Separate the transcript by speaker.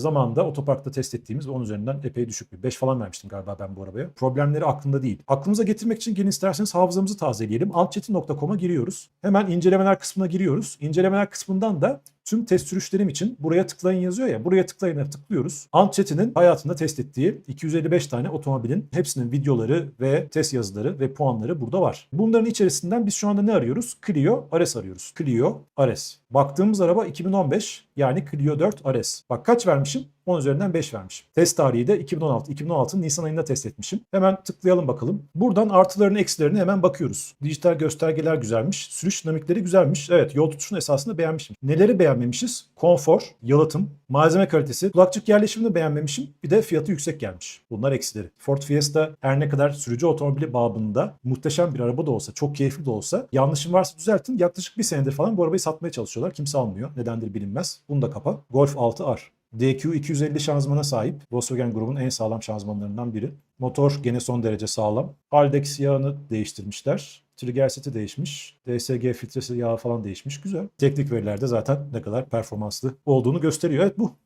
Speaker 1: Zamanında otoparkta test ettiğimiz ve 10 üzerinden epey düşük bir 5 falan vermiştim galiba ben bu arabaya. Problemleri aklımda değil. Aklımıza getirmek için gelin isterseniz hafızamızı tazeleyelim. Altçetin.com'a giriyoruz. Hemen incelemeler kısmına giriyoruz. İncelemeler kısmından da tüm test sürüşlerim için buraya tıklayın yazıyor ya. Buraya tıklayın tıklıyoruz. Antchat'inin hayatında test ettiği 255 tane otomobilin hepsinin videoları ve test yazıları ve puanları burada var. Bunların içerisinden biz şu anda ne arıyoruz? Clio RS arıyoruz. Clio RS. Baktığımız araba 2015 yani Clio 4 RS. Bak kaç vermişim? 10 üzerinden 5 vermişim. Test tarihi de 2016. 2016'nın Nisan ayında test etmişim. Hemen tıklayalım bakalım. Buradan artılarını eksilerini hemen bakıyoruz. Dijital göstergeler güzelmiş. Sürüş dinamikleri güzelmiş. Evet yol tutuşunu esasında beğenmişim. Neleri beğenmemişiz? Konfor, yalıtım, malzeme kalitesi, kulakçık yerleşimini beğenmemişim. Bir de fiyatı yüksek gelmiş. Bunlar eksileri. Ford Fiesta her ne kadar sürücü otomobili babında muhteşem bir araba da olsa, çok keyifli de olsa yanlışım varsa düzeltin. Yaklaşık bir senedir falan bu arabayı satmaya çalışıyorlar. Kimse almıyor. Nedendir bilinmez. Bunu da kapa. Golf 6R. DQ 250 şanzımana sahip. Volkswagen grubun en sağlam şanzımanlarından biri. Motor gene son derece sağlam. Haldex yağını değiştirmişler. Trigger seti değişmiş. DSG filtresi yağı falan değişmiş. Güzel. Teknik verilerde zaten ne kadar performanslı olduğunu gösteriyor. Evet bu.